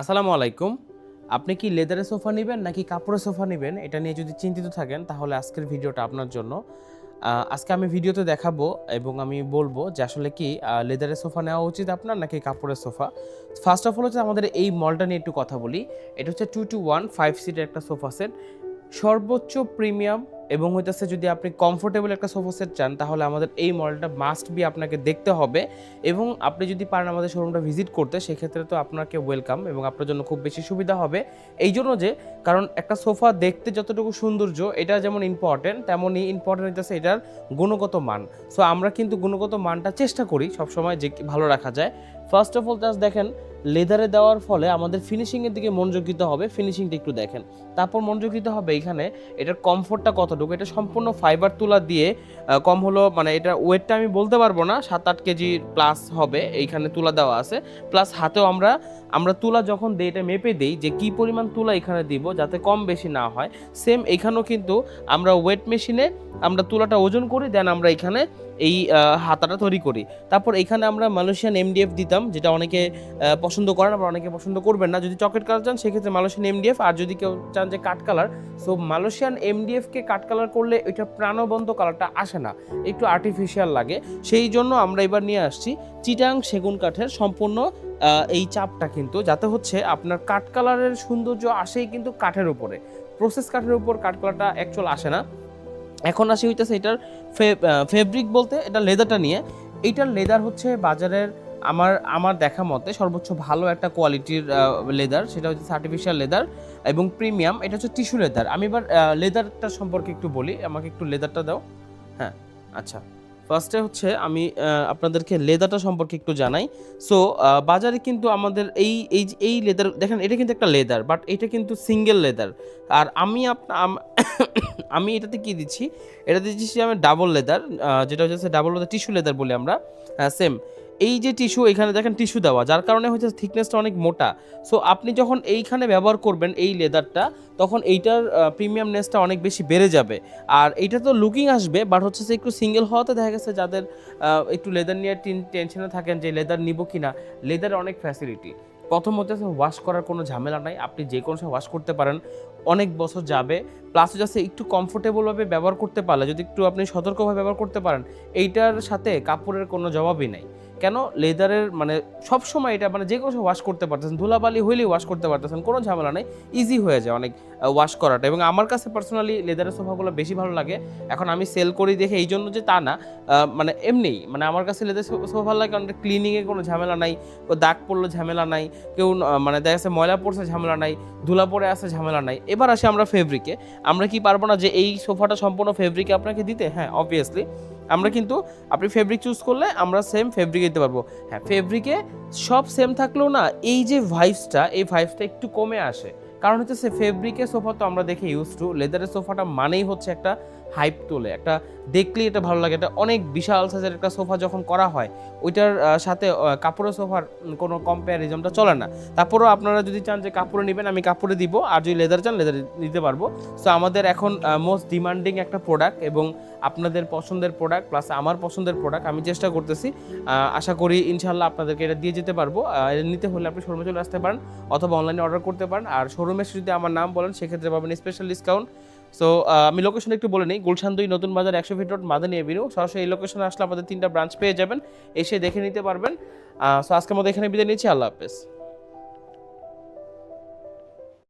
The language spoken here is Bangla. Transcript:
আসসালামু আলাইকুম। আপনি কি লেদারের সোফা নেবেন নাকি কাপড়ের সোফা নেবেন? এটা নিয়ে যদি চিন্তিত থাকেন, তাহলে আজকের ভিডিওটা আপনার জন্য। আজকে আমি ভিডিওতে দেখাবো এবং আমি বলব যে আসলে কি লেদারের সোফা নেওয়া উচিত আপনার নাকি কাপড়ের সোফা? ফার্স্ট অফ অল হচ্ছে আমাদের এই মলটা নিয়ে একটু কথা বলি। এটা হচ্ছে টু টু ওয়ান ফাইভ সিটের একটা সোফা সেট সর্বোচ্চ প্রিমিয়াম এবং হইতেছে যদি আপনি কমফোর্টেবল একটা সোফা সেট চান, তাহলে আমাদের এই মডেলটা মাস্ট বি আপনাকে দেখতে হবে। এবং আপনি যদি পারেন আমাদের শোরুমটা ভিজিট করতে, সেক্ষেত্রে তো আপনাকে ওয়েলকাম এবং আপনার জন্য খুব বেশি সুবিধা হবে। এই জন্য যে, কারণ একটা সোফা দেখতে যতটুকু সৌন্দর্য, এটা যেমন ইম্পর্টেন্ট তেমনই ইম্পর্টেন্ট হইতেছে এটার গুণগত মান। সো আমরা কিন্তু গুণগত মানটা চেষ্টা করি সবসময় যে ভালো রাখা যায়। ফার্স্ট অফ অল জাস্ট দেখেন লেদারে দেওয়ার ফলে আমাদের ফিনিশিংয়ের দিকে মনোযোগ দিতে হবে। ফিনিশিংটা একটু দেখেন। তারপর মনোযোগ দিতে হবে এখানে, এটার কমফোর্টটা কতটুকু এটা সম্পূর্ণ ফাইবার তুলা দিয়ে কম হলো মানে এটা ওয়েটটা আমি বলতে পারব না সাত আট কেজি প্লাস হবে, এইখানে তুলা দেওয়া আছে। প্লাস হাতেও আমরা আমরা তুলা যখন দিই, এটা মেপে দিই যে কি পরিমাণ তুলা এখানে দিব যাতে কম বেশি না হয়। সেম এখানেও কিন্তু আমরা ওয়েট মেশিনে আমরা তুলাটা ওজন করি দেন আমরা এখানে এই হাতাটা তৈরি করি। তারপর এখানে আমরা মালয়েশিয়ান এমডিএফ দিতাম, যেটা অনেকে পছন্দ করেন আবার অনেকে পছন্দ করবেন না। যদি চকলেট কালার চান, সেক্ষেত্রে মালয়েশিয়ান এমডিএফ আর যদি কেউ চান যে কাঠ কালার সো মালয়েশিয়ান এমডিএফকে কাঠ কালার করলে এটা প্রাণবন্ত কালারটা আসে না, একটু আর্টিফিশিয়াল লাগে। সেই জন্য আমরা এবার নিয়ে আসছি চিটাং সেগুন কাঠের সম্পূর্ণ এই চাপটা কিন্তু, যাতে হচ্ছে আপনার কাঠ কালারের সৌন্দর্য আসেই কিন্তু কাঠের উপরে। প্রসেস কাঠের উপর কাঠ কালারটা অ্যাকচুয়াল আসে না। এখন আসি হইতেছে এটার ফেব্রিক বলতে, এটা লেদারটা নিয়ে। এইটার লেদার হচ্ছে বাজারের আমার আমার দেখা মতে সর্বোচ্চ ভালো একটা কোয়ালিটির লেদার সেটা হচ্ছে আর্টিফিশিয়াল লেদার এবং প্রিমিয়াম এটা হচ্ছে টিস্যু লেদার আমি এবার লেদারটা সম্পর্কে একটু বলি, আমাকে একটু লেদারটা দাও। হ্যাঁ আচ্ছা। ফার্স্টে হচ্ছে আমি আপনাদেরকে লেদারটা সম্পর্কে একটু জানাই। সো বাজারে কিন্তু আমাদের এই এই এই লেদার দেখেন, এটা কিন্তু একটা লেদার বাট এটা কিন্তু সিঙ্গেল লেদার আর আমি আমি এটাতে কি দিচ্ছি? এটাতে দিচ্ছি আমি ডাবল লেদার যেটা হচ্ছে ডাবল লেদার টিস্যু লেদার বলি আমরা। সেম এই যে টিস্যু এখানে দেখেন টিস্যু দেওয়া, যার কারণে হচ্ছে থিকনেসটা অনেক মোটা। সো আপনি যখন এইখানে ব্যবহার করবেন এই লেদারটা তখন এইটার প্রিমিয়ামনেসটা অনেক বেশি বেড়ে যাবে। আর এইটা তো লুকিং আসবে বাট হচ্ছে যে একটু সিঙ্গেল হওয়াতে দেখা গেছে যাদের একটু লেদার নিয়ে টেনশনে থাকেন যে লেদার নিব কি না লেদার অনেক ফ্যাসিলিটি প্রথম হচ্ছে ওয়াশ করার কোনো ঝামেলা নাই। আপনি যে কোনো সময় ওয়াশ করতে পারেন। অনেক বছর যাবে। প্লাস যাচ্ছে একটু কমফোর্টেবলভাবে ব্যবহার করতে পারলে, যদি একটু আপনি সতর্কভাবে ব্যবহার করতে পারেন, এইটার সাথে কাপড়ের কোনো জবাবই নাই। কেন? লেদারের মানে সব সময় এটা মানে যে কোনো সময় ওয়াশ করতে পারতেছেন, ধুলাবালি হইলেই ওয়াশ করতে পারতেছেন, কোনো ঝামেলা নেই। ইজি হয়ে যায় অনেক ওয়াশ করাটা। এবং আমার কাছে পার্সোনালি লেদারের সোফাগুলো বেশি ভালো লাগে। এখন আমি সেল করি দেখে এই জন্য যে তা না। মানে এমনিই মানে আমার কাছে লেদার সোফা ভালো লাগে কারণ ক্লিনিংয়ে কোনো ঝামেলা নাই দাগ পড়লে ঝামেলা নাই। কেউ মানে দেখা যাচ্ছে ময়লা পড়ছে, ঝামেলা নাই, ধুলা পড়ে আসে ঝামেলা নাই। এবার আসি আমরা ফেব্রিকে আমরা কি পারব না যে এই সোফাটা সম্পূর্ণ ফেব্রিকে আপনাকে দিতে? হ্যাঁ অবভিয়াসলি আমরা কিন্তু, আপনি ফেব্রিক চুজ করলে আমরা সেম ফেব্রিক দিতে পারব। হ্যাঁ ফেব্রিকে সব সেম থাকলেও না, এই যে ভাইবসটা এই ভাইবসটা একটু কমে আসে। কারণ হচ্ছে সে ফেব্রিকের সোফা তো আমরা দেখে ইউজ টু লেদারের সোফাটা মানেই হচ্ছে একটা হাইপ তোলে, একটা দেখলেই এটা ভালো লাগে, এটা অনেক বিশাল সাইজের একটা সোফা যখন করা হয়, ওইটার সাথে কাপড়ের সোফার কোনো কম্প্যারিজনটা চলে না। তারপরেও আপনারা যদি চান যে কাপড়ে নেবেন, আমি কাপড়ে দিব, আর যদি লেদার চান লেদার নিতে পারব। সো আমাদের এখন মোস্ট ডিমান্ডিং একটা প্রোডাক্ট এবং আপনাদের পছন্দের প্রোডাক্ট প্লাস আমার পছন্দের প্রোডাক্ট আমি চেষ্টা করতেছি আশা করি ইনশাল্লাহ আপনাদেরকে এটা দিয়ে যেতে পারব। নিতে হলে আপনি শোরুমে চলে আসতে পারেন অথবা অনলাইনে অর্ডার করতে পারেন। আর শোরুমে যদি আমার নাম বলেন, সেক্ষেত্রে পাবেন স্পেশাল ডিসকাউন্ট সো আমি লোকেশন একটু বলে নিই। গুলশান দুই নতুন বাজার একশো ফিট রোড, মাদানি এভিনিউ সরাসরি এই লোকেশনে আসলে আমাদের তিনটা ব্রাঞ্চ পেয়ে যাবেন। এসে দেখে নিতে পারবেন। সো আজকের মতো এখানে বিদায় নিচ্ছি। আল্লাহ হাফেজ।